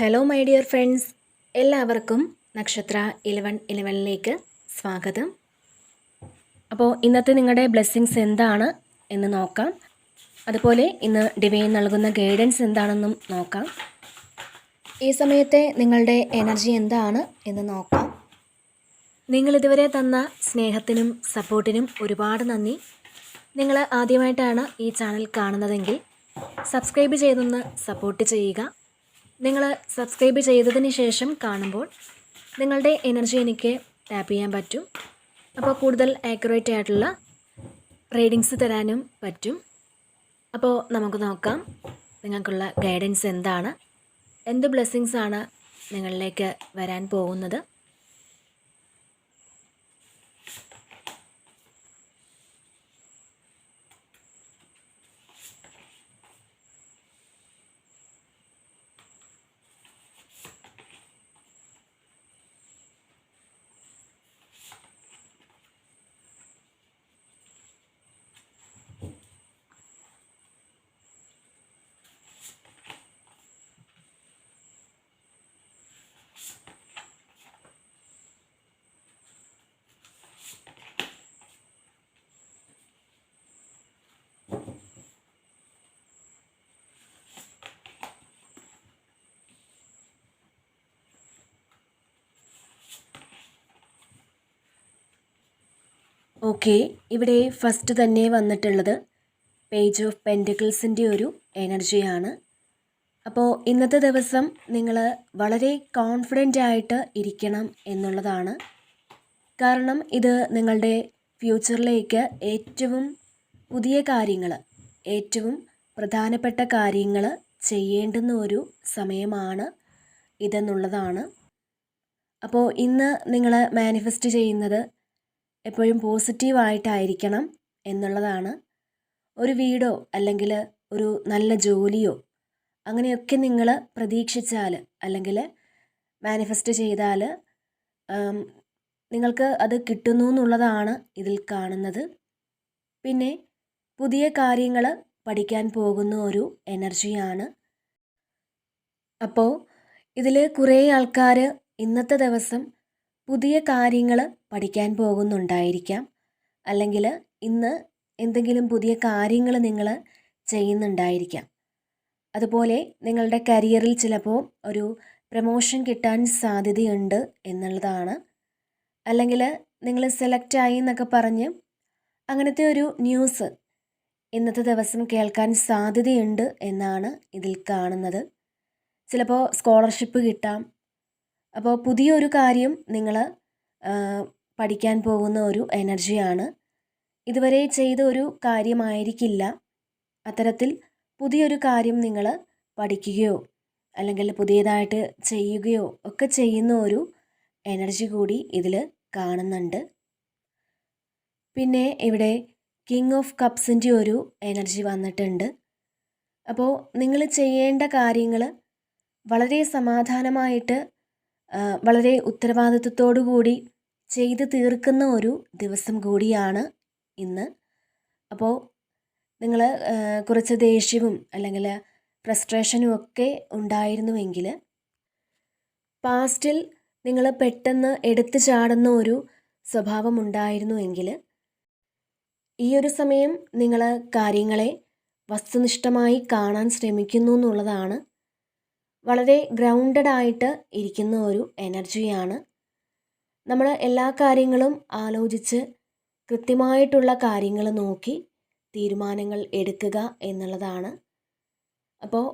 Hello my dear friends എല്ലാവർക്കും നക്ഷത്ര Eleven ഇലവനിലേക്ക് സ്വാഗതം. അപ്പോൾ ഇന്നത്തെ നിങ്ങളുടെ ബ്ലെസ്സിങ്സ് എന്താണ് എന്ന് നോക്കാം. അതുപോലെ ഇന്ന് ഡിവൈൻ നൽകുന്ന ഗൈഡൻസ് എന്താണെന്നും നോക്കാം. ഈ സമയത്തെ നിങ്ങളുടെ എനർജി എന്താണ് എന്ന് നോക്കാം. നിങ്ങളിതുവരെ തന്ന സ്നേഹത്തിനും സപ്പോർട്ടിനും ഒരുപാട് നന്ദി. നിങ്ങൾ ആദ്യമായിട്ടാണ് ഈ ചാനൽ കാണുന്നതെങ്കിൽ സബ്സ്ക്രൈബ് ചെയ്തൊന്ന് സപ്പോർട്ട് ചെയ്യുക. നിങ്ങൾ സബ്സ്ക്രൈബ് ചെയ്തതിന് ശേഷം കാണുമ്പോൾ നിങ്ങളുടെ എനർജി എനിക്ക് ടാപ്പ് ചെയ്യാൻ പറ്റും. അപ്പോൾ കൂടുതൽ ആക്യുറേറ്റ് ആയിട്ടുള്ള റീഡിങ്സ് തരാനും പറ്റും. അപ്പോൾ നമുക്ക് നോക്കാം നിങ്ങൾക്കുള്ള ഗൈഡൻസ് എന്താണ്? എന്ത് ബ്ലെസ്സിങ്സ് ആണ് നിങ്ങളിലേക്ക് വരാൻ പോകുന്നത്? ഓക്കെ ഇവിടെ ഫസ്റ്റ് തന്നെ വന്നിട്ടുള്ളത് പേജ് ഓഫ് പെന്റിക്കിൾസിന്റെ ഒരു എനർജിയാണ് അപ്പോൾ ഇന്നത്തെ ദിവസം നിങ്ങൾ വളരെ കോൺഫിഡന്റ് ആയിട്ട് ഇരിക്കണം എന്നുള്ളതാണ്. കാരണം ഇത് നിങ്ങളുടെ ഫ്യൂച്ചറിലേക്ക് ഏറ്റവും പുതിയ കാര്യങ്ങൾ ഏറ്റവും പ്രധാനപ്പെട്ട കാര്യങ്ങൾ ചെയ്യേണ്ടുന്ന ഒരു സമയമാണ് ഇതെന്നുള്ളതാണ്. അപ്പോൾ ഇന്ന് നിങ്ങൾ മാനിഫെസ്റ്റ് ചെയ്യുന്നത് എപ്പോഴും പോസിറ്റീവായിട്ടായിരിക്കണം എന്നുള്ളതാണ്. ഒരു വീടോ അല്ലെങ്കിൽ ഒരു നല്ല ജോലിയോ അങ്ങനെയൊക്കെ നിങ്ങൾ പ്രതീക്ഷിച്ചാൽ അല്ലെങ്കിൽ മാനിഫെസ്റ്റ് ചെയ്താൽ നിങ്ങൾക്ക് അത് കിട്ടുന്നു എന്നുള്ളതാണ് ഇതിൽ കാണുന്നത്. പിന്നെ പുതിയ കാര്യങ്ങൾ പഠിക്കാൻ പോകുന്ന ഒരു എനർജിയാണ്. അപ്പോൾ ഇതിൽ കുറേ ആൾക്കാർ ഇന്നത്തെ ദിവസം പുതിയ കാര്യങ്ങൾ പഠിക്കാൻ പോകുന്നുണ്ടായിരിക്കാം. അല്ലെങ്കിൽ ഇന്ന് എന്തെങ്കിലും പുതിയ കാര്യങ്ങൾ നിങ്ങൾ ചെയ്യുന്നുണ്ടായിരിക്കാം. അതുപോലെ നിങ്ങളുടെ കരിയറിൽ ചിലപ്പോൾ ഒരു പ്രമോഷൻ കിട്ടാൻ സാധ്യതയുണ്ട് എന്നുള്ളതാണ്. അല്ലെങ്കിൽ നിങ്ങൾ സെലക്ട് ആയി എന്നൊക്കെ പറഞ്ഞ് അങ്ങനത്തെ ഒരു ന്യൂസ് ഇന്നത്തെ ദിവസം കേൾക്കാൻ സാധ്യതയുണ്ട് എന്നാണ് ഇതിൽ കാണുന്നത്. ചിലപ്പോൾ സ്കോളർഷിപ്പ് കിട്ടാം അപ്പോൾ പുതിയൊരു കാര്യം നിങ്ങൾ പഠിക്കാൻ പോകുന്ന ഒരു എനർജിയാണ് ഇതുവരെ ചെയ്ത ഒരു കാര്യമായിരിക്കില്ല. അത്തരത്തിൽ പുതിയൊരു കാര്യം നിങ്ങൾ പഠിക്കുകയോ അല്ലെങ്കിൽ പുതിയതായിട്ട് ചെയ്യുകയോ ഒക്കെ ചെയ്യുന്ന ഒരു എനർജി കൂടി ഇതിൽ കാണുന്നുണ്ട്. പിന്നെ ഇവിടെ കിങ് ഓഫ് കപ്സിന്റെ ഒരു എനർജി വന്നിട്ടുണ്ട്. അപ്പോൾ നിങ്ങൾ ചെയ്യേണ്ട കാര്യങ്ങൾ വളരെ സമാധാനമായിട്ട് വളരെ ഉത്തരവാദിത്വത്തോടു കൂടി ചെയ്ത് തീർക്കുന്ന ഒരു ദിവസം കൂടിയാണ് ഇന്ന്. അപ്പോൾ നിങ്ങൾ കുറച്ച് ദേഷ്യവും അല്ലെങ്കിൽ ഫ്രസ്ട്രേഷനും ഒക്കെ ഉണ്ടായിരുന്നുവെങ്കിൽ പാസ്റ്റിൽ നിങ്ങൾ പെട്ടെന്ന് എടുത്തു ചാടുന്ന ഒരു സ്വഭാവം ഉണ്ടായിരുന്നുവെങ്കിൽ ഈ ഒരു സമയം നിങ്ങൾ കാര്യങ്ങളെ വസ്തുനിഷ്ഠമായി കാണാൻ ശ്രമിക്കുന്നു എന്നുള്ളതാണ് വളരെ ഗ്രൗണ്ടഡ് ആയിട്ട് ഇരിക്കുന്ന ഒരു എനർജിയാണ് നമ്മൾ എല്ലാ കാര്യങ്ങളും ആലോചിച്ച് കൃത്യമായിട്ടുള്ള കാര്യങ്ങൾ നോക്കി തീരുമാനങ്ങൾ എടുക്കുക എന്നുള്ളതാണ്. അപ്പോൾ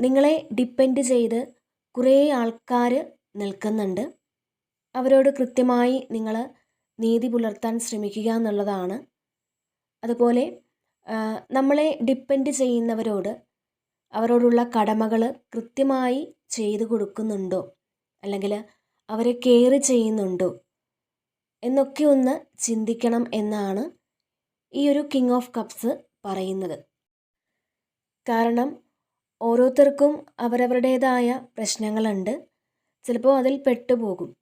നിങ്ങളെ ഡിപ്പെൻഡ് ചെയ്ത് കുറേ ആൾക്കാർ നിൽക്കുന്നുണ്ട്. അവരോട് കൃത്യമായി നിങ്ങൾ നീതി പുലർത്താൻ ശ്രമിക്കുക എന്നുള്ളതാണ്. അതുപോലെ നമ്മളെ ഡിപ്പെൻഡ് ചെയ്യുന്നവരോട് അവരോടുള്ള കടമകൾ കൃത്യമായി ചെയ്തു കൊടുക്കുന്നുണ്ടോ? അല്ലെങ്കിൽ അവരെ കെയർ ചെയ്യുന്നുണ്ടോ? എന്നൊക്കെ ഒന്ന് ചിന്തിക്കണം എന്നാണ് ഈ ഒരു കിങ് ഓഫ് കപ്സ് പറയുന്നത്. കാരണം ഓരോരുത്തർക്കും അവരവരുടേതായ പ്രശ്നങ്ങളുണ്ട്. ചിലപ്പോൾ അതിൽ പെട്ടുപോകും.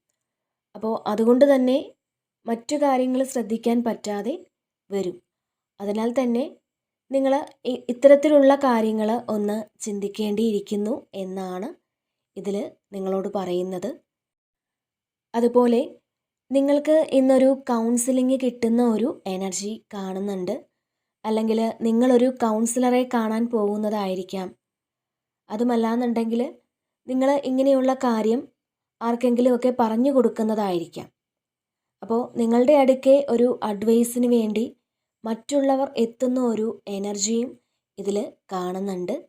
അപ്പോൾ അതുകൊണ്ട് തന്നെ മറ്റു കാര്യങ്ങൾ ശ്രദ്ധിക്കാൻ പറ്റാതെ വരും. അതിനാൽ തന്നെ നിങ്ങൾ ഇത്തരത്തിലുള്ള കാര്യങ്ങൾ ഒന്ന് ചിന്തിക്കേണ്ടിയിരിക്കുന്നു എന്നാണ് ഇതിൽ നിങ്ങളോട് പറയുന്നത്. അതുപോലെ നിങ്ങൾക്ക് ഇന്നൊരു കൗൺസിലിംഗ് കിട്ടുന്ന ഒരു എനർജി കാണുന്നുണ്ട്. അല്ലെങ്കിൽ നിങ്ങളൊരു കൗൺസിലറെ കാണാൻ പോകുന്നതായിരിക്കാം. അതുമല്ലാന്നുണ്ടെങ്കിൽ നിങ്ങൾ ഇങ്ങനെയുള്ള കാര്യം ആർക്കെങ്കിലുമൊക്കെ പറഞ്ഞു കൊടുക്കുന്നതായിരിക്കാം അപ്പോൾ നിങ്ങളുടെ അടുക്കെ ഒരു അഡ്വൈസിന് വേണ്ടി മറ്റുള്ളവർ എത്തുന്ന ഒരു എനർജിയും ഇതിൽ കാണുന്നുണ്ട്.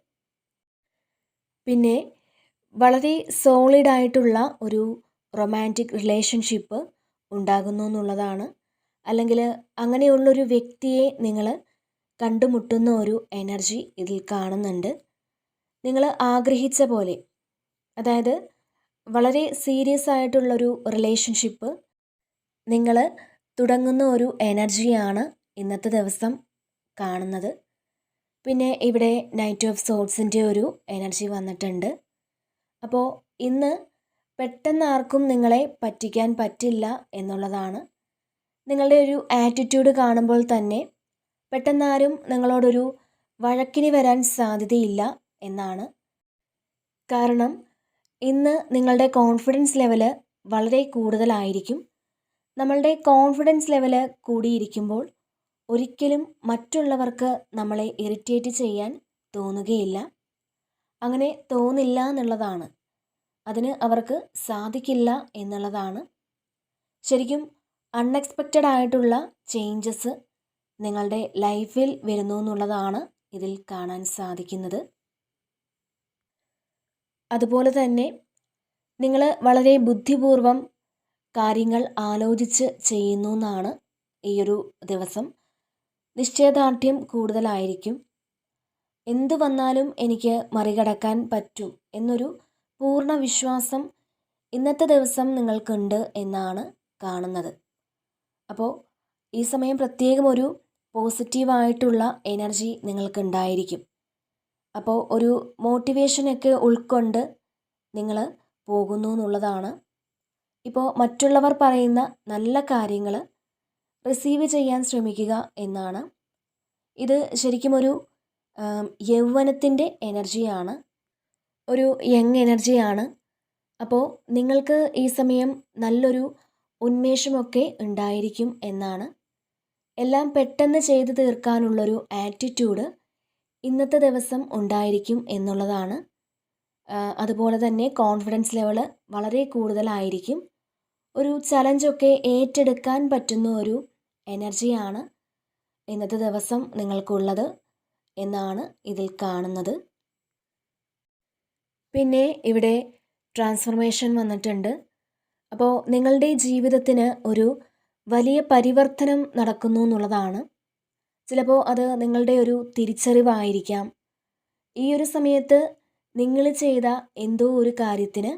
പിന്നെ വളരെ സോളിഡ് ആയിട്ടുള്ള ഒരു റൊമാന്റിക് റിലേഷൻഷിപ്പ് ഉണ്ടാകുന്നു എന്നുള്ളതാണ്. അല്ലെങ്കിൽ അങ്ങനെയുള്ളൊരു വ്യക്തിയെ നിങ്ങൾ കണ്ടുമുട്ടുന്ന ഒരു എനർജി ഇതിൽ കാണുന്നുണ്ട്. നിങ്ങൾ ആഗ്രഹിച്ച പോലെ അതായത് വളരെ സീരിയസ് ആയിട്ടുള്ളൊരു റിലേഷൻഷിപ്പ് നിങ്ങൾ തുടങ്ങുന്ന ഒരു എനർജിയാണ് ഇന്നത്തെ ദിവസം കാണുന്നത്. പിന്നെ ഇവിടെ നൈറ്റ് ഓഫ് സോൾസിന്റെ ഒരു എനർജി വന്നിട്ടുണ്ട്. അപ്പോൾ ഇന്ന് പെട്ടെന്ന് ആർക്കും നിങ്ങളെ പറ്റിക്കാൻ പറ്റില്ല എന്നുള്ളതാണ്. നിങ്ങളുടെ ഒരു ആറ്റിറ്റ്യൂഡ് കാണുമ്പോൾ തന്നെ പെട്ടെന്നാരും നിങ്ങളോടൊരു വഴക്കിന് വരാൻ സാധ്യതയില്ല എന്നാണ്. കാരണം ഇന്ന് നിങ്ങളുടെ കോൺഫിഡൻസ് ലെവൽ വളരെ കൂടുതലായിരിക്കും. നമ്മളുടെ കോൺഫിഡൻസ് ലെവൽ കൂടിയിരിക്കുമ്പോൾ ഒരിക്കലും മറ്റുള്ളവർക്ക് നമ്മളെ ഇറിറ്റേറ്റ് ചെയ്യാൻ തോന്നുകയില്ല. അങ്ങനെ തോന്നില്ല എന്നുള്ളതാണ്. അതിന് അവർക്ക് സാധിക്കില്ല എന്നുള്ളതാണ്. ശരിക്കും അൺഎക്സ്പെക്റ്റഡ് ആയിട്ടുള്ള ചേഞ്ചസ് നിങ്ങളുടെ ലൈഫിൽ വരുന്നു എന്നുള്ളതാണ് ഇതിൽ കാണാൻ സാധിക്കുന്നത്. അതുപോലെ തന്നെ നിങ്ങൾ വളരെ ബുദ്ധിപൂർവം കാര്യങ്ങൾ ആലോചിച്ച് ചെയ്യുന്നു എന്നാണ് ഈ ഒരു ദിവസം. നിശ്ചയദാർഢ്യം കൂടുതലായിരിക്കും. എന്തു വന്നാലും എനിക്ക് മറികടക്കാൻ പറ്റും എന്നൊരു പൂർണ വിശ്വാസം ഇന്നത്തെ ദിവസം നിങ്ങൾക്കുണ്ട് എന്നാണ് കാണുന്നത്. അപ്പോൾ ഈ സമയം പ്രത്യേകം ഒരു പോസിറ്റീവായിട്ടുള്ള എനർജി നിങ്ങൾക്കുണ്ടായിരിക്കും. അപ്പോൾ ഒരു മോട്ടിവേഷനൊക്കെ ഉൾക്കൊണ്ട് നിങ്ങൾ പോകുന്നു എന്നുള്ളതാണ്. ഇപ്പോൾ മറ്റുള്ളവർ പറയുന്ന നല്ല കാര്യങ്ങൾ റിസീവ് ചെയ്യാൻ ശ്രമിക്കുക എന്നാണ്. ഇത് ശരിക്കും ഒരു യൗവനത്തിന്റെ എനർജിയാണ് ഒരു യങ് എനർജിയാണ് അപ്പോൾ നിങ്ങൾക്ക് ഈ സമയം നല്ലൊരു ഉന്മേഷമൊക്കെ ഉണ്ടായിരിക്കും എന്നാണ്. എല്ലാം പെട്ടെന്ന് ചെയ്തു തീർക്കാനുള്ളൊരു ആറ്റിറ്റ്യൂഡ് ഇന്നത്തെ ദിവസം ഉണ്ടായിരിക്കും എന്നുള്ളതാണ്. അതുപോലെ തന്നെ കോൺഫിഡൻസ് ലെവൽ വളരെ കൂടുതലായിരിക്കും. ഒരു ചലഞ്ചൊക്കെ ഏറ്റെടുക്കാൻ പറ്റുന്ന ഒരു എനർജിയാണ് ഇന്നത്തെ ദിവസം നിങ്ങൾക്കുള്ളത് എന്നാണ് ഇതിൽ കാണുന്നത്. പിന്നെ ഇവിടെ ട്രാൻസ്ഫർമേഷൻ വന്നിട്ടുണ്ട്. അപ്പോൾ നിങ്ങളുടെ ജീവിതത്തിന് ഒരു വലിയ പരിവർത്തനം നടക്കുന്നു എന്നുള്ളതാണ്. ചിലപ്പോൾ അത് നിങ്ങളുടെ ഒരു തിരിച്ചറിവായിരിക്കാം. ഈ ഒരു സമയത്ത് നിങ്ങൾ ചെയ്ത എന്തോ ഒരു കാര്യത്തിന്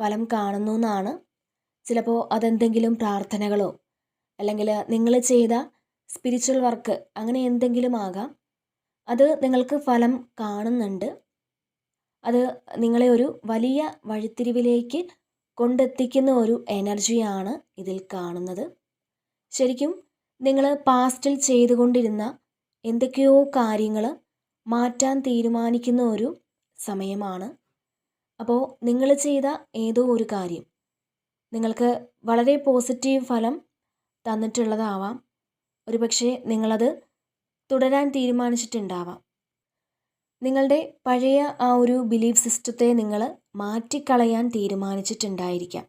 ഫലം കാണുന്നു എന്നാണ്. ചിലപ്പോൾ അതെന്തെങ്കിലും പ്രാർത്ഥനകളോ അല്ലെങ്കിൽ നിങ്ങൾ ചെയ്ത സ്പിരിച്വൽ വർക്ക് അങ്ങനെ എന്തെങ്കിലും ആകാം. അത് നിങ്ങൾക്ക് ഫലം കാണുന്നുണ്ട്. അത് നിങ്ങളെ ഒരു വലിയ വഴിത്തിരിവിലേക്ക് കൊണ്ടെത്തിക്കുന്ന ഒരു എനർജിയാണ് ഇതിൽ കാണുന്നത്. ശരിക്കും നിങ്ങൾ പാസ്റ്റിൽ ചെയ്തുകൊണ്ടിരുന്ന എന്തൊക്കെയോ കാര്യങ്ങൾ മാറ്റാൻ തീരുമാനിക്കുന്ന ഒരു സമയമാണ്. അപ്പോൾ നിങ്ങൾ ചെയ്ത ഏതോ ഒരു കാര്യം. നിങ്ങൾക്ക് വളരെ പോസിറ്റീവ് ഫലം തന്നിട്ടുള്ളതാവാം. ഒരുപക്ഷെ നിങ്ങളത് തുടരാൻ തീരുമാനിച്ചിട്ടുണ്ടാവാം. നിങ്ങളുടെ പഴയ ആ ഒരു ബിലീഫ് സിസ്റ്റത്തെ നിങ്ങൾ മാറ്റിക്കളയാൻ തീരുമാനിച്ചിട്ടുണ്ടായിരിക്കാം.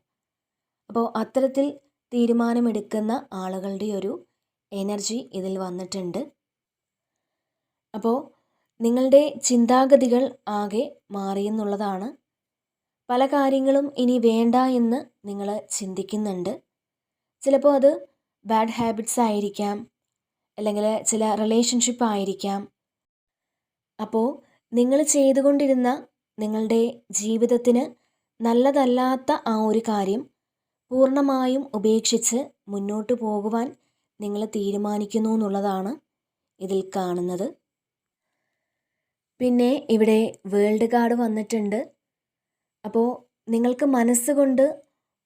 അപ്പോൾ അത്തരത്തിൽ തീരുമാനമെടുക്കുന്ന ആളുകളുടെ ഒരു എനർജി ഇതിൽ വന്നിട്ടുണ്ട്. അപ്പോൾ നിങ്ങളുടെ ചിന്താഗതികൾ ആകെ മാറിയെന്നുള്ളതാണ് പല കാര്യങ്ങളും ഇനി വേണ്ട എന്ന് നിങ്ങൾ ചിന്തിക്കുന്നുണ്ട്. ചിലപ്പോൾ അത് ബാഡ് ഹാബിറ്റ്സ് ആയിരിക്കാം. അല്ലെങ്കിൽ ചില റിലേഷൻഷിപ്പ് ആയിരിക്കാം. അപ്പോൾ നിങ്ങൾ ചെയ്തുകൊണ്ടിരുന്ന നിങ്ങളുടെ ജീവിതത്തിന് നല്ലതല്ലാത്ത ആ ഒരു കാര്യം പൂർണമായും ഉപേക്ഷിച്ച് മുന്നോട്ട് പോകുവാൻ നിങ്ങൾ തീരുമാനിക്കുന്നു എന്നുള്ളതാണ് ഇതിൽ കാണുന്നത്. പിന്നെ ഇവിടെ വേൾഡ് കാർഡ് വന്നിട്ടുണ്ട്. അപ്പോൾ നിങ്ങൾക്ക് മനസ്സുകൊണ്ട്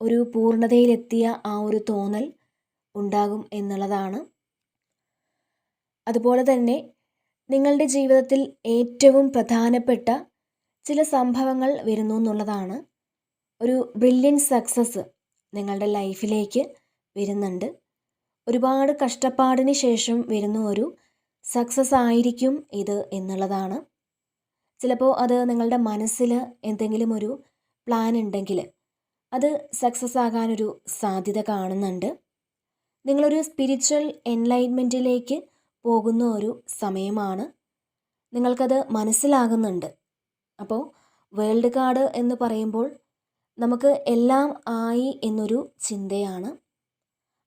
ഒരു പൂർണതയിലെത്തിയ ആ ഒരു തോന്നൽ ഉണ്ടാകും എന്നുള്ളതാണ്. അതുപോലെ തന്നെ നിങ്ങളുടെ ജീവിതത്തിൽ ഏറ്റവും പ്രധാനപ്പെട്ട ചില സംഭവങ്ങൾ വരുന്നു എന്നുള്ളതാണ്. ഒരു ബ്രില്യൻ സക്സസ് നിങ്ങളുടെ ലൈഫിലേക്ക് വരുന്നുണ്ട്. ഒരുപാട് കഷ്ടപ്പാടിന് ശേഷം വരുന്ന ഒരു സക്സസ് ആയിരിക്കും ഇത് എന്നുള്ളതാണ്. ചിലപ്പോൾ അത് നിങ്ങളുടെ മനസ്സിൽ എന്തെങ്കിലും ഒരു പ്ലാൻ ഉണ്ടെങ്കിൽ അത് സക്സസ് ആകാനൊരു സാധ്യത കാണുന്നുണ്ട്. നിങ്ങളൊരു സ്പിരിച്വൽ എൻലൈൻമെന്റിലേക്ക് പോകുന്ന ഒരു സമയമാണ്. നിങ്ങൾക്കത് മനസ്സിലാകുന്നുണ്ട്. അപ്പോൾ വേൾഡ് കാർഡ് എന്ന് പറയുമ്പോൾ നമുക്ക് എല്ലാം ആയി എന്നൊരു ചിന്തയാണ്.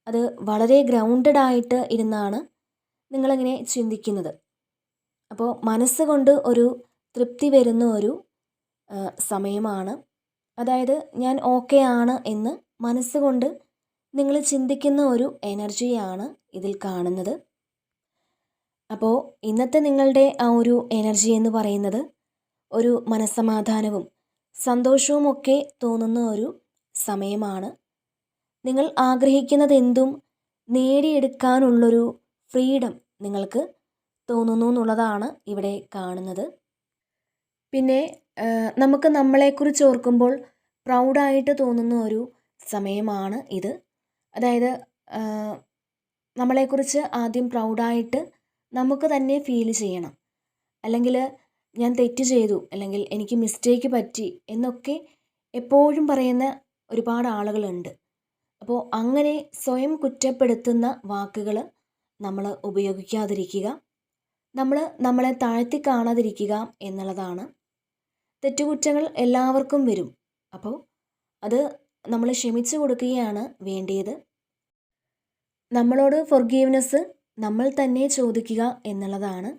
അത് വളരെ ഗ്രൗണ്ടഡ് ആയിട്ട് ഇരുന്നാണ് നിങ്ങളിങ്ങനെ ചിന്തിക്കുന്നത്. അപ്പോൾ മനസ്സുകൊണ്ട് ഒരു തൃപ്തി വരുന്ന ഒരു സമയമാണ്. അതായത് ഞാൻ ഓക്കെ ആണ് എന്ന് മനസ്സുകൊണ്ട് നിങ്ങൾ ചിന്തിക്കുന്ന ഒരു എനർജിയാണ് ഇതിൽ കാണുന്നത്. അപ്പോൾ ഇന്നത്തെ നിങ്ങളുടെ ആ ഒരു എനർജി എന്ന് പറയുന്നത് ഒരു മനസ്സമാധാനവും സന്തോഷവും ഒക്കെ തോന്നുന്ന ഒരു സമയമാണ്. നിങ്ങൾ ആഗ്രഹിക്കുന്നത് എന്തും നേടിയെടുക്കാനുള്ളൊരു ഫ്രീഡം നിങ്ങൾക്ക് തോന്നുന്നു എന്നുള്ളതാണ് ഇവിടെ കാണുന്നത്. പിന്നെ നമുക്ക് നമ്മളെക്കുറിച്ച് ഓർക്കുമ്പോൾ പ്രൗഡായിട്ട് തോന്നുന്ന ഒരു സമയമാണ് ഇത്. അതായത് നമ്മളെക്കുറിച്ച് ആദ്യം പ്രൗഡായിട്ട് നമുക്ക് തന്നെ ഫീൽ ചെയ്യണം. അല്ലെങ്കിൽ ഞാൻ തെറ്റ് ചെയ്തു അല്ലെങ്കിൽ എനിക്ക് മിസ്റ്റേക്ക് പറ്റി എന്നൊക്കെ എപ്പോഴും പറയുന്ന ഒരുപാട് ആളുകളുണ്ട്. അപ്പോൾ അങ്ങനെ സ്വയം കുറ്റപ്പെടുത്തുന്ന വാക്കുകൾ നമ്മൾ ഉപയോഗിക്കാതിരിക്കുക നമ്മൾ നമ്മളെ താഴ്ത്തി കാണാതിരിക്കുക എന്നുള്ളതാണ്. തെറ്റുകുറ്റങ്ങൾ എല്ലാവർക്കും വരും. അപ്പോൾ അത് നമ്മൾ ക്ഷമിച്ചു കൊടുക്കുകയാണ് വേണ്ടിയത്. നമ്മളോട് ഫൊർഗീവ്നെസ് നമ്മൾ തന്നെ ചോദിക്കുക എന്നുള്ളതാണ്.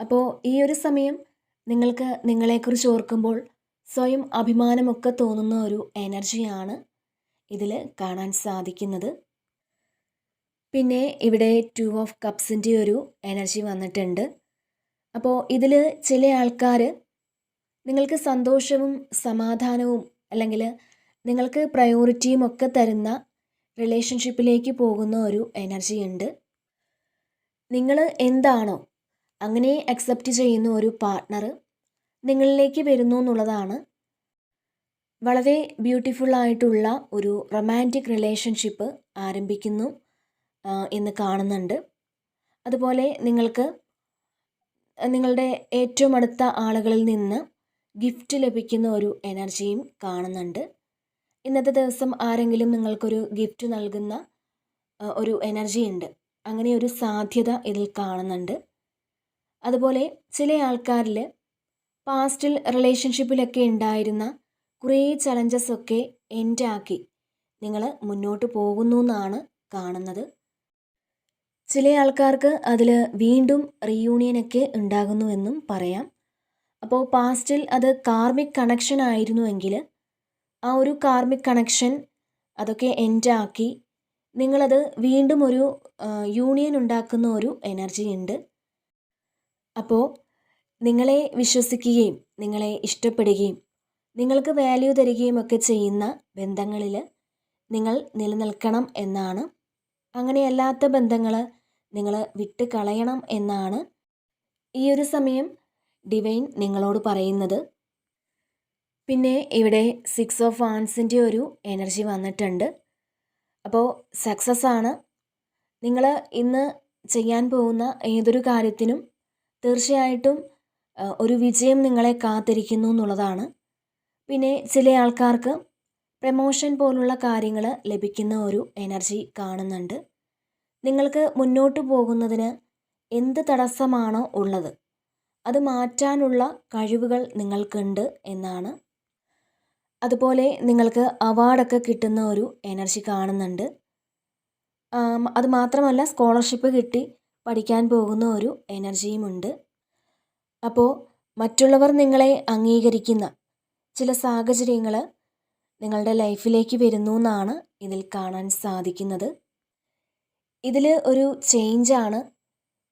അപ്പോൾ ഈ ഒരു സമയം നിങ്ങൾക്ക് നിങ്ങളെക്കുറിച്ച് ഓർക്കുമ്പോൾ സ്വയം അഭിമാനമൊക്കെ തോന്നുന്ന ഒരു എനർജിയാണ് ഇതിൽ കാണാൻ സാധിക്കുന്നത്. പിന്നെ ഇവിടെ ടു ഓഫ് കപ്സിന്റെ ഒരു എനർജി വന്നിട്ടുണ്ട്. അപ്പോൾ ഇതിൽ ചില ആൾക്കാർ നിങ്ങൾക്ക് സന്തോഷവും സമാധാനവും അല്ലെങ്കിൽ നിങ്ങൾക്ക് പ്രയോറിറ്റിയും ഒക്കെ തരുന്ന റിലേഷൻഷിപ്പിലേക്ക് പോകുന്ന ഒരു എനർജി ഉണ്ട്. നിങ്ങൾ എന്താണോ അങ്ങനെ അക്സെപ്റ്റ് ചെയ്യുന്ന ഒരു പാർട്ട്ണർ നിങ്ങളിലേക്ക് വരുന്നു എന്നുള്ളതാണ് വളരെ ബ്യൂട്ടിഫുൾ ആയിട്ടുള്ള ഒരു റൊമാന്റിക് റിലേഷൻഷിപ്പ് ആരംഭിക്കുന്നു എന്ന് കാണുന്നുണ്ട്. അതുപോലെ നിങ്ങൾക്ക് നിങ്ങളുടെ ഏറ്റവും അടുത്ത ആളുകളിൽ നിന്ന് ഗിഫ്റ്റ് ലഭിക്കുന്ന ഒരു എനർജിയും കാണുന്നുണ്ട്. ഇന്നത്തെ ദിവസം ആരെങ്കിലും നിങ്ങൾക്കൊരു ഗിഫ്റ്റ് നൽകുന്ന ഒരു എനർജി ഉണ്ട്. അങ്ങനെ ഒരു സാധ്യത ഇതിൽ കാണുന്നുണ്ട്. അതുപോലെ ചില ആൾക്കാരിൽ പാസ്റ്റിൽ റിലേഷൻഷിപ്പിലൊക്കെ ഉണ്ടായിരുന്ന കുറേ ചലഞ്ചസ് ഒക്കെ എൻഡാക്കി നിങ്ങൾ മുന്നോട്ട് പോകുന്നു എന്നാണ് കാണുന്നത്. ചില ആൾക്കാർക്ക് അതിൽ വീണ്ടും റീയൂണിയനൊക്കെ ഉണ്ടാകുന്നുവെന്നും പറയാം. അപ്പോൾ പാസ്റ്റിൽ അത് കാർമിക് കണക്ഷൻ ആയിരുന്നുവെങ്കിൽ ആ ഒരു കാർമിക് കണക്ഷൻ അതൊക്കെ എൻഡ് എൻഡാക്കി നിങ്ങളത് വീണ്ടും ഒരു യൂണിയൻ ഉണ്ടാക്കുന്ന ഒരു എനർജി ഉണ്ട്. അപ്പോൾ നിങ്ങളെ വിശ്വസിക്കുകയും നിങ്ങളെ ഇഷ്ടപ്പെടുകയും നിങ്ങൾക്ക് വാല്യൂ തരികയും ഒക്കെ ചെയ്യുന്ന ബന്ധങ്ങളിൽ നിങ്ങൾ നിലനിൽക്കണം എന്നാണ്. അങ്ങനെയല്ലാത്ത ബന്ധങ്ങൾ നിങ്ങൾ വിട്ട് കളയണം എന്നാണ് ഈ ഒരു സമയം ഡിവൈൻ നിങ്ങളോട് പറയുന്നത്. പിന്നെ ഇവിടെ സിക്സ് ഓഫ് ആൺസിന്റെ ഒരു എനർജി വന്നിട്ടുണ്ട്. അപ്പോൾ സക്സസ് ആണ്. നിങ്ങൾ ഇന്ന് ചെയ്യാൻ പോകുന്ന ഏതൊരു കാര്യത്തിനും തീർച്ചയായിട്ടും ഒരു വിജയം നിങ്ങളെ കാത്തിരിക്കുന്നു എന്നുള്ളതാണ്. പിന്നെ ചില ആൾക്കാർക്ക് പ്രമോഷൻ പോലുള്ള കാര്യങ്ങൾ ലഭിക്കുന്ന ഒരു എനർജി കാണുന്നുണ്ട്. നിങ്ങൾക്ക് മുന്നോട്ട് പോകുന്നതിന് എന്ത് തടസ്സമാണോ ഉള്ളത് അത് മാറ്റാനുള്ള കഴിവുകൾ നിങ്ങൾക്കുണ്ട് എന്നാണ്. അതുപോലെ നിങ്ങൾക്ക് അവാർഡൊക്കെ കിട്ടുന്ന ഒരു എനർജി കാണുന്നുണ്ട്. അത് മാത്രമല്ല സ്കോളർഷിപ്പ് കിട്ടി പഠിക്കാൻ പോകുന്ന ഒരു എനർജിയുമുണ്ട് അപ്പോൾ മറ്റുള്ളവർ നിങ്ങളെ അംഗീകരിക്കുന്ന ചില സാഹചര്യങ്ങൾ നിങ്ങളുടെ ലൈഫിലേക്ക് വരുന്നു എന്നാണ് ഇതിൽ കാണാൻ സാധിക്കുന്നത്. ഇതിൽ ഒരു ചേഞ്ചാണ്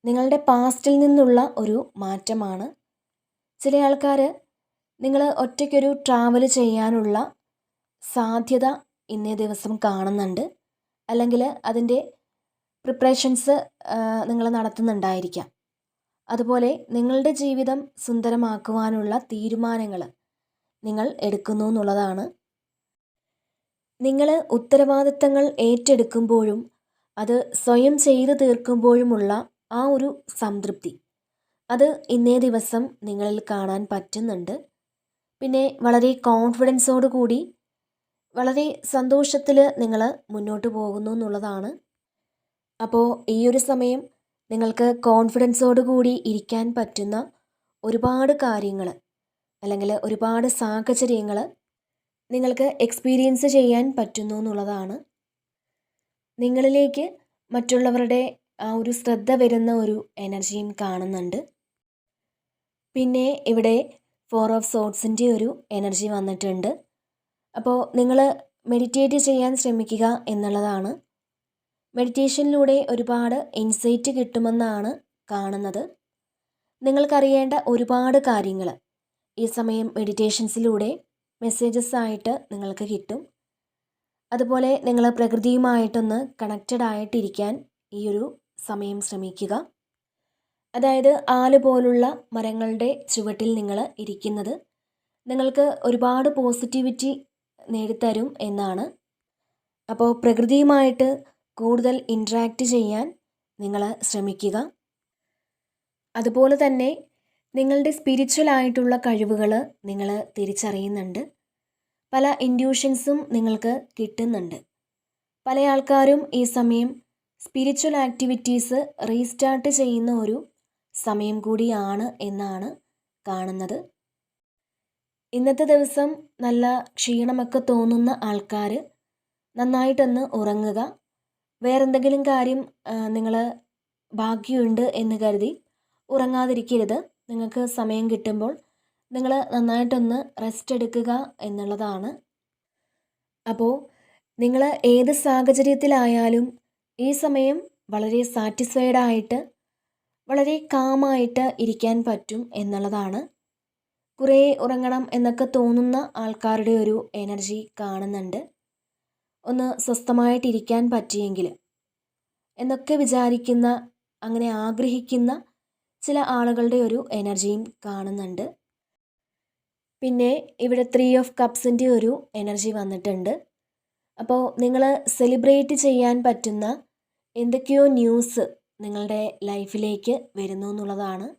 നിങ്ങളുടെ പാസ്റ്റിൽ നിന്നുള്ള ഒരു മാറ്റമാണ്. ചില ആൾക്കാർ നിങ്ങൾ ഒറ്റയ്ക്കൊരു ട്രാവൽ ചെയ്യാനുള്ള സാധ്യത ഇന്നേ ദിവസം കാണുന്നുണ്ട്. അല്ലെങ്കിൽ അതിന്റെ പ്രിപ്പറേഷൻസ് നിങ്ങൾ നടത്തുന്നുണ്ടായിരിക്കാം. അതുപോലെ നിങ്ങളുടെ ജീവിതം സുന്ദരമാക്കുവാനുള്ള തീരുമാനങ്ങൾ നിങ്ങൾ എടുക്കുന്നു എന്നുള്ളതാണ്. നിങ്ങൾ ഉത്തരവാദിത്തങ്ങൾ ഏറ്റെടുക്കുമ്പോഴും അത് സ്വയം ചെയ്തു തീർക്കുമ്പോഴുമുള്ള ആ ഒരു സംതൃപ്തി. അത് ഇന്നേ ദിവസം നിങ്ങളിൽ കാണാൻ പറ്റുന്നുണ്ട്. പിന്നെ വളരെ കോൺഫിഡൻസോടു കൂടി വളരെ സന്തോഷത്തിൽ നിങ്ങൾ മുന്നോട്ട് പോകുന്നു എന്നുള്ളതാണ്. അപ്പോൾ ഈ ഒരു സമയം നിങ്ങൾക്ക് കോൺഫിഡൻസോടു കൂടി ഇരിക്കാൻ പറ്റുന്ന ഒരുപാട് കാര്യങ്ങൾ അല്ലെങ്കിൽ ഒരുപാട് സാഹചര്യങ്ങൾ നിങ്ങൾക്ക് എക്സ്പീരിയൻസ് ചെയ്യാൻ പറ്റുന്നു എന്നുള്ളതാണ്. നിങ്ങളിലേക്ക് മറ്റുള്ളവരുടെ ആ ഒരു ശ്രദ്ധ വരുന്ന ഒരു എനർജിയും കാണുന്നുണ്ട്. പിന്നെ ഇവിടെ ഫോർ ഓഫ് സോട്സിന്റെ ഒരു എനർജി വന്നിട്ടുണ്ട്. അപ്പോൾ നിങ്ങൾ മെഡിറ്റേറ്റ് ചെയ്യാൻ ശ്രമിക്കുക എന്നുള്ളതാണ്. മെഡിറ്റേഷനിലൂടെ ഒരുപാട് ഇൻസൈറ്റ് കിട്ടുമെന്നാണ് കാണുന്നത്. നിങ്ങൾക്കറിയേണ്ട ഒരുപാട് കാര്യങ്ങൾ ഈ സമയം മെഡിറ്റേഷൻസിലൂടെ മെസ്സേജസ് ആയിട്ട് നിങ്ങൾക്ക് കിട്ടും. അതുപോലെ നിങ്ങൾ പ്രകൃതിയുമായിട്ടൊന്ന് കണക്റ്റഡ് ആയിട്ടിരിക്കാൻ ഈ ഒരു സമയം ശ്രമിക്കുക. അതായത് ആൽ പോലുള്ള മരങ്ങളുടെ ചുവട്ടിൽ നിങ്ങൾ ഇരിക്കുന്നത് നിങ്ങൾക്ക് ഒരുപാട് പോസിറ്റിവിറ്റി നേടിത്തരും എന്നാണ്. അപ്പോൾ പ്രകൃതിയുമായിട്ട് കൂടുതൽ ഇൻട്രാക്റ്റ് ചെയ്യാൻ നിങ്ങൾ ശ്രമിക്കുക. അതുപോലെ തന്നെ നിങ്ങളുടെ സ്പിരിച്വൽ ആയിട്ടുള്ള കഴിവുകൾ നിങ്ങൾ തിരിച്ചറിയുന്നുണ്ട്. പല ഇൻഡ്യൂഷൻസും നിങ്ങൾക്ക് കിട്ടുന്നുണ്ട്. പല ആൾക്കാരും ഈ സമയം സ്പിരിച്വൽ ആക്ടിവിറ്റീസ് റീസ്റ്റാർട്ട് ചെയ്യുന്ന ഒരു സമയം കൂടിയാണ് എന്നാണ് കാണുന്നത്. ഇന്നത്തെ ദിവസം നല്ല ക്ഷീണമൊക്കെ തോന്നുന്ന ആൾക്കാർ നന്നായിട്ടൊന്ന് ഉറങ്ങുക. വേറെന്തെങ്കിലും കാര്യം നിങ്ങൾ ഭാഗ്യമുണ്ട് എന്ന് കരുതി ഉറങ്ങാതിരിക്കരുത്. നിങ്ങൾക്ക് സമയം കിട്ടുമ്പോൾ നിങ്ങൾ നന്നായിട്ടൊന്ന് റെസ്റ്റ് എടുക്കുക എന്നുള്ളതാണ്. അപ്പോൾ നിങ്ങൾ ഏത് സാഹചര്യത്തിലായാലും ഈ സമയം വളരെ സാറ്റിസ്ഫൈഡ് ആയിട്ട് വളരെ കാമായിട്ട് ഇരിക്കാൻ പറ്റും എന്നുള്ളതാണ്. കുറേ ഉറങ്ങണം എന്നൊക്കെ തോന്നുന്ന ആൾക്കാരുടെ ഒരു എനർജി കാണുന്നുണ്ട്. ഒന്ന് സ്വസ്ഥമായിട്ടിരിക്കാൻ പറ്റിയെങ്കിൽ എന്നൊക്കെ വിചാരിക്കുന്ന അങ്ങനെ ആഗ്രഹിക്കുന്ന ചില ആളുകളുടെ ഒരു എനർജിയും കാണുന്നുണ്ട്. പിന്നെ ഇവിടെ ത്രീ ഓഫ് കപ്സിന്റെ ഒരു എനർജി വന്നിട്ടുണ്ട്. അപ്പോൾ നിങ്ങൾ സെലിബ്രേറ്റ് ചെയ്യാൻ പറ്റുന്ന എന്തൊക്കെയോ ന്യൂസ് നിങ്ങളുടെ ലൈഫിലേക്ക് വരുന്നു എന്നുള്ളതാണ്.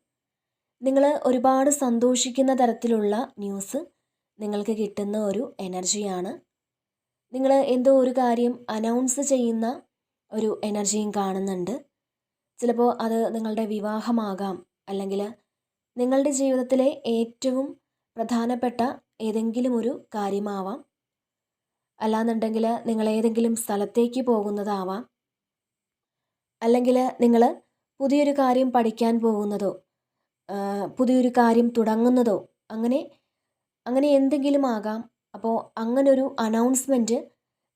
നിങ്ങൾ ഒരുപാട് സന്തോഷിക്കുന്ന തരത്തിലുള്ള ന്യൂസ് നിങ്ങൾക്ക് കിട്ടുന്ന ഒരു എനർജിയാണ് നിങ്ങൾ എന്തോ ഒരു കാര്യം അനൗൺസ് ചെയ്യുന്ന ഒരു എനർജിയും കാണുന്നുണ്ട്. ചിലപ്പോൾ അത് നിങ്ങളുടെ വിവാഹമാകാം അല്ലെങ്കിൽ നിങ്ങളുടെ ജീവിതത്തിലെ ഏറ്റവും പ്രധാനപ്പെട്ട ഏതെങ്കിലും ഒരു കാര്യമാവാം. അല്ലാന്നുണ്ടെങ്കിൽ നിങ്ങൾ ഏതെങ്കിലും സ്ഥലത്തേക്ക് പോകുന്നതാവാം. അല്ലെങ്കിൽ നിങ്ങൾ പുതിയൊരു കാര്യം പഠിക്കാൻ പോകുന്നതോ പുതിയൊരു കാര്യം തുടങ്ങുന്നതോ അങ്ങനെ അങ്ങനെ എന്തെങ്കിലും ആകാം. അപ്പോൾ അങ്ങനൊരു അനൗൺസ്മെന്റ്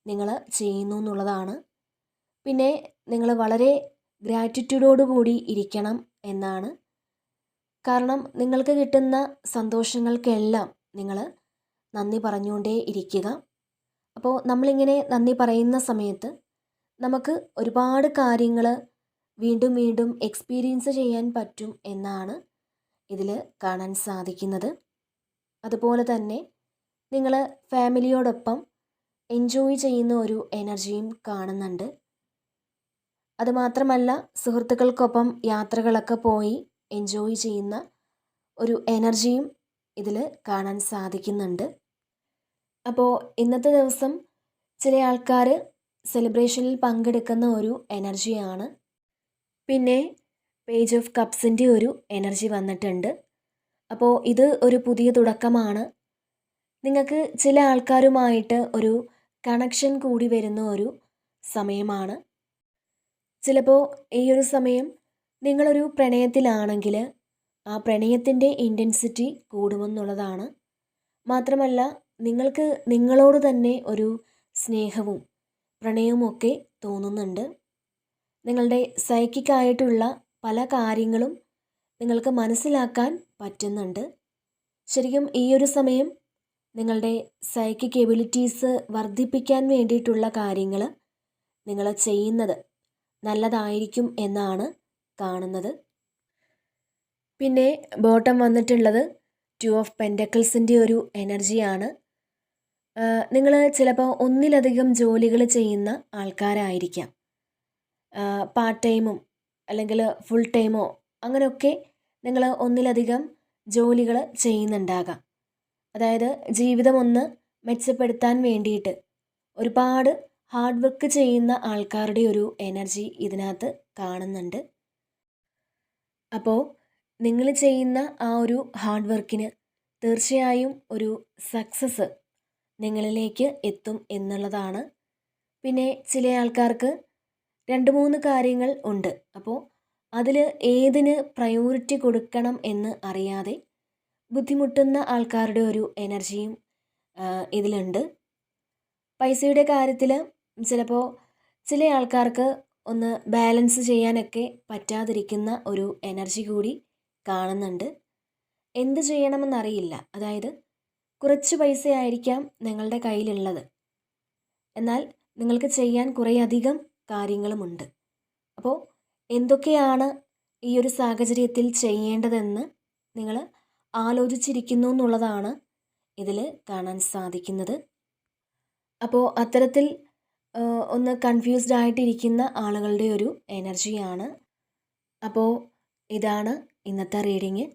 നിങ്ങൾ ചെയ്യുന്നു എന്നുള്ളതാണ്. പിന്നെ നിങ്ങൾ വളരെ ഗ്രാറ്റിറ്റ്യൂഡോടു കൂടി ഇരിക്കണം എന്നാണ്. കാരണം നിങ്ങൾക്ക് കിട്ടുന്ന സന്തോഷങ്ങൾക്കെല്ലാം നിങ്ങൾ നന്ദി പറഞ്ഞുകൊണ്ടേ ഇരിക്കുക. അപ്പോൾ നമ്മളിങ്ങനെ നന്ദി പറയുന്ന സമയത്ത് നമുക്ക് ഒരുപാട് കാര്യങ്ങൾ വീണ്ടും വീണ്ടും എക്സ്പീരിയൻസ് ചെയ്യാൻ പറ്റും എന്നാണ് ഇതിൽ കാണാൻ സാധിക്കുന്നത്. അതുപോലെ തന്നെ നിങ്ങൾ ഫാമിലിയോടൊപ്പം എൻജോയ് ചെയ്യുന്ന ഒരു എനർജിയും കാണുന്നുണ്ട്. അതുമാത്രമല്ല സുഹൃത്തുക്കൾക്കൊപ്പം യാത്രകളൊക്കെ പോയി എൻജോയ് ചെയ്യുന്ന ഒരു എനർജിയും ഇതിൽ കാണാൻ സാധിക്കുന്നുണ്ട്. അപ്പോൾ ഇന്നത്തെ ദിവസം ചില ആൾക്കാർ സെലിബ്രേഷനിൽ പങ്കെടുക്കുന്ന ഒരു എനർജിയാണ് പിന്നെ പേജ് ഓഫ് കപ്സിന്റെ ഒരു എനർജി വന്നിട്ടുണ്ട്. അപ്പോൾ ഇത് ഒരു പുതിയ തുടക്കമാണ്. നിങ്ങൾക്ക് ചില ആൾക്കാരുമായിട്ട് ഒരു കണക്ഷൻ കൂടി വരുന്ന ഒരു സമയമാണ്. ചിലപ്പോൾ ഈ ഒരു സമയം നിങ്ങളൊരു പ്രണയത്തിലാണെങ്കിൽ ആ പ്രണയത്തിന്റെ ഇന്റൻസിറ്റി കൂടുമെന്നുള്ളതാണ്. മാത്രമല്ല നിങ്ങൾക്ക് നിങ്ങളോട് തന്നെ ഒരു സ്നേഹവും പ്രണയവുമൊക്കെ തോന്നുന്നുണ്ട്. നിങ്ങളുടെ സൈക്കിക്കായിട്ടുള്ള പല കാര്യങ്ങളും നിങ്ങൾക്ക് മനസ്സിലാക്കാൻ പറ്റുന്നുണ്ട്. ശരിക്കും ഈ ഒരു സമയം നിങ്ങളുടെ സൈക്കിക് എബിലിറ്റീസ് വർദ്ധിപ്പിക്കാൻ വേണ്ടിയിട്ടുള്ള കാര്യങ്ങൾ നിങ്ങൾ ചെയ്യുന്നത് നല്ലതായിരിക്കും എന്നാണ് കാണുന്നത്. പിന്നെ ബോട്ടം വന്നിട്ടുള്ളത് ടു ഓഫ് പെൻഡക്കിൾസിന്റെ ഒരു എനർജിയാണ്. നിങ്ങൾ ചിലപ്പോൾ ഒന്നിലധികം ജോലികൾ ചെയ്യുന്ന ആൾക്കാരായിരിക്കാം. പാർട്ട് ടൈമും അല്ലെങ്കിൽ ഫുൾ ടൈമോ അങ്ങനെയൊക്കെ നിങ്ങൾ ഒന്നിലധികം ജോലികൾ ചെയ്യുന്നുണ്ടാകാം. അതായത് ജീവിതം ഒന്ന് മെച്ചപ്പെടുത്താൻ വേണ്ടിയിട്ട് ഒരുപാട് ഹാർഡ് വർക്ക് ചെയ്യുന്ന ആൾക്കാരുടെ ഒരു എനർജി ഇതിനകത്ത് കാണുന്നുണ്ട്. അപ്പോൾ നിങ്ങൾ ചെയ്യുന്ന ആ ഒരു ഹാർഡ് വർക്കിന് തീർച്ചയായും ഒരു സക്സസ് നിങ്ങളിലേക്ക് എത്തും എന്നുള്ളതാണ്. പിന്നെ ചില ആൾക്കാർക്ക് രണ്ട് മൂന്ന് കാര്യങ്ങൾ ഉണ്ട്. അപ്പോൾ അതിൽ ഏതിന് പ്രയോറിറ്റി കൊടുക്കണം എന്ന് അറിയാതെ ബുദ്ധിമുട്ടുന്ന ആൾക്കാരുടെ ഒരു എനർജിയും ഇതിലുണ്ട്. പൈസയുടെ കാര്യത്തിൽ ചിലപ്പോൾ ചില ആൾക്കാർക്ക് ഒന്ന് ബാലൻസ് ചെയ്യാനൊക്കെ പറ്റാതിരിക്കുന്ന ഒരു എനർജി കൂടി കാണുന്നുണ്ട്. എന്ത് ചെയ്യണമെന്നറിയില്ല. അതായത് കുറച്ച് പൈസയായിരിക്കാം നിങ്ങളുടെ കയ്യിലുള്ളത്. എന്നാൽ നിങ്ങൾക്ക് ചെയ്യാൻ കുറേയധികം കാര്യങ്ങളുമുണ്ട്. അപ്പോൾ എന്തൊക്കെയാണ് ഈ ഒരു സാഹചര്യത്തിൽ ചെയ്യേണ്ടതെന്ന് നിങ്ങൾ ആലോചിച്ചിരിക്കുന്നു എന്നുള്ളതാണ് ഇതിൽ കാണാൻ സാധിക്കുന്നത്. അപ്പോൾ അത്തരത്തിൽ ഒന്ന് കൺഫ്യൂസ്ഡ് ആയിട്ടിരിക്കുന്ന ആളുകളുടെ ഒരു എനർജിയാണ്. അപ്പോൾ ഇതാണ് ഇന്നത്തെ റീഡിങ്.